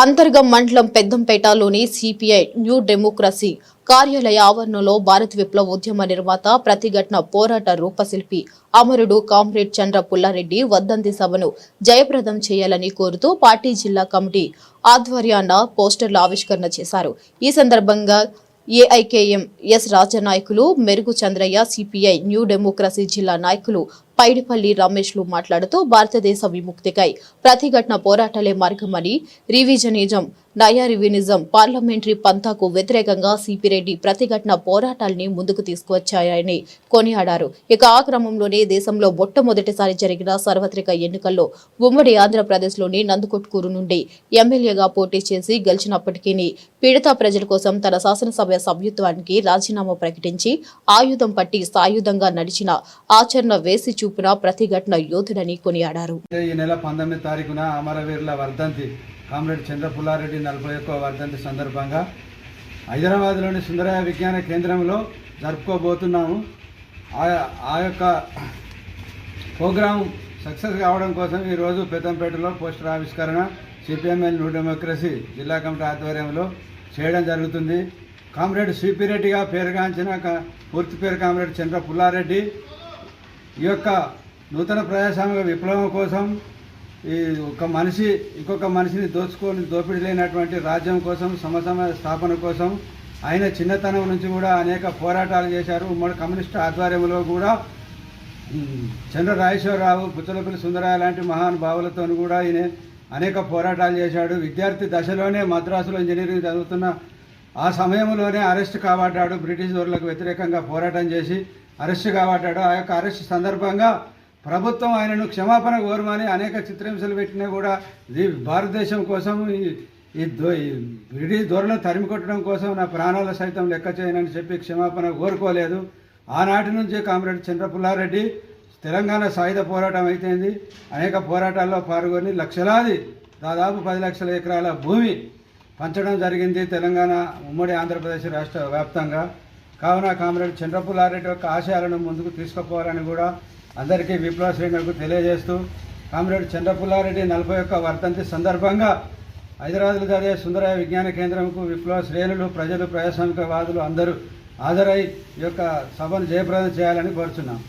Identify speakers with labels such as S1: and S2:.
S1: అంతర్గం మండలం పెద్దంపేటలోని CPI new democracy కార్యాలయ ఆవరణలో భారత్ విప్లవ ఉద్యమ నిర్మాత ప్రతిఘటన పోరాట రూపశిల్పి అమరుడు కామ్రేడ్ చంద్ర పుల్లారెడ్డి వద్దంతి సభను జయప్రదం చేయాలని కోరుతూ పార్టీ జిల్లా కమిటీ ఆధ్వర్యాన పోస్టర్ల ఆవిష్కరణ చేశారు. ఈ సందర్భంగా ఏఐకేఎం ఎస్ రాజనాయకులు మెరుగు చంద్రయ్య సిపిఐ న్యూ డెమోక్రసీ జిల్లా నాయకులు పైడిపల్లి రమేష్లు మాట్లాడుతూ భారతదేశ విముక్తికై ప్రతిఘటన పోరాటాలే మార్గమని రివిజనిజం నయారివినిజం పార్లమెంటరీ పంథాకు వ్యతిరేకంగా సిపిరెడ్డి ప్రతిఘటన పోరాటాల్ని ముందుకు తీసుకువచ్చాయని కొనియాడారు. ఇక ఆ క్రమంలోనే దేశంలో మొట్టమొదటిసారి జరిగిన సార్వత్రిక ఎన్నికల్లో ఉమ్మడి ఆంధ్రప్రదేశ్లోని నందుకొట్కూరు నుండి ఎమ్మెల్యేగా పోటీ చేసి గెలిచినప్పటికీ పీడిత ప్రజల కోసం తన శాసనసభ సభ్యత్వానికి రాజీనామా ప్రకటించి ఆయుధం పట్టి సాయుధంగా నడిచిన ఆచరణ వేసి చూపిన ప్రతిఘటన యోధుడని కొనియాడారు.
S2: ఈ నెల పంతొమ్మిది తారీఖున అమరవీరుల వర్ధంతి. కామ్రేడ్ చంద్ర పుల్లారెడ్డి నలభై ఒక్క వర్ధంతి సందర్భంగా హైదరాబాద్లోని సుందరయ విజ్ఞాన కేంద్రంలో జరుపుకోబోతున్నాము. ఆ ఆ యొక్క ప్రోగ్రాం సక్సెస్ కావడం కోసం ఈరోజు పెద్దంపేటలో పోస్టర్ ఆవిష్కరణ సిపిఎంఎల్ న్యూ డెమోక్రసీ జిల్లా కమిటీ ఆధ్వర్యంలో చేయడం జరుగుతుంది. కామ్రేడ్ సిపి రెడ్డిగా పేరుగాంచిన పూర్తి పేరు కామ్రేడ్ చంద్ర పుల్లారెడ్డి ఈ యొక్క నూతన ప్రజాస్వామిక విప్లవం కోసం ఈ ఒక మనిషి ఇంకొక మనిషిని దోచుకొని దోపిడీ లేనటువంటి రాజ్యం కోసం సమసమ స్థాపన కోసం ఆయన చిన్నతనం నుంచి కూడా అనేక పోరాటాలు చేశారు. ఉమ్మడి కమ్యూనిస్ట్ ఆధ్వర్యంలో కూడా చంద్ర రాజేశ్వరరావు పుచ్చలపల్లి సుందరయ్య లాంటి మహానుభావులతో కూడా ఈయన అనేక పోరాటాలు చేశాడు. విద్యార్థి దశలోనే మద్రాసులో ఇంజనీరింగ్ చదువుతున్న ఆ సమయంలోనే అరెస్ట్ కాబట్టాడు బ్రిటిష్ దొరలకు వ్యతిరేకంగా పోరాటం చేసి అరెస్ట్ కాబట్టాడు ఆ యొక్క అరెస్ట్ సందర్భంగా ప్రభుత్వం ఆయనను క్షమాపణ కోరమని అనేక చిత్రహింసలు పెట్టినా కూడా ఇది భారతదేశం కోసం ఈ- దో- ఈ బ్రిటిష్ దొరలను తరిమి కొట్టడం కోసం నా ప్రాణాలు సైతం లెక్క చేయనని చెప్పి క్షమాపణ కోరుకోలేదు. ఆనాటి నుంచి కామ్రేడ్ చంద్రపుల్లారెడ్డి తెలంగాణ సాయుధ పోరాటం అయితేంది. అనేక పోరాటాల్లో పాల్గొని లక్షలాది దాదాపు పది లక్షల ఎకరాల భూమి పంచడం జరిగింది తెలంగాణ ఉమ్మడి ఆంధ్రప్రదేశ్ రాష్ట్ర వ్యాప్తంగా. కావున కామ్రేడ్ చంద్రపుల్లారెడ్డి యొక్క ఆశయాలను ముందుకు తీసుకుపోవాలని కూడా అందరికీ విప్లవ శ్రేణులకు తెలియజేస్తూ కామ్రేడ్ చంద్రపుల్లారెడ్డి నలభై ఒక్క వర్ధంతి సందర్భంగా హైదరాబాద్లో జరిగే సుందరయ విజ్ఞాన కేంద్రంకు విప్లవ శ్రేణులు ప్రజలు ప్రజాస్వామికవాదులు అందరూ హాజరై ఈ యొక్క సభను జయప్రదం చేయాలని కోరుచున్నాం.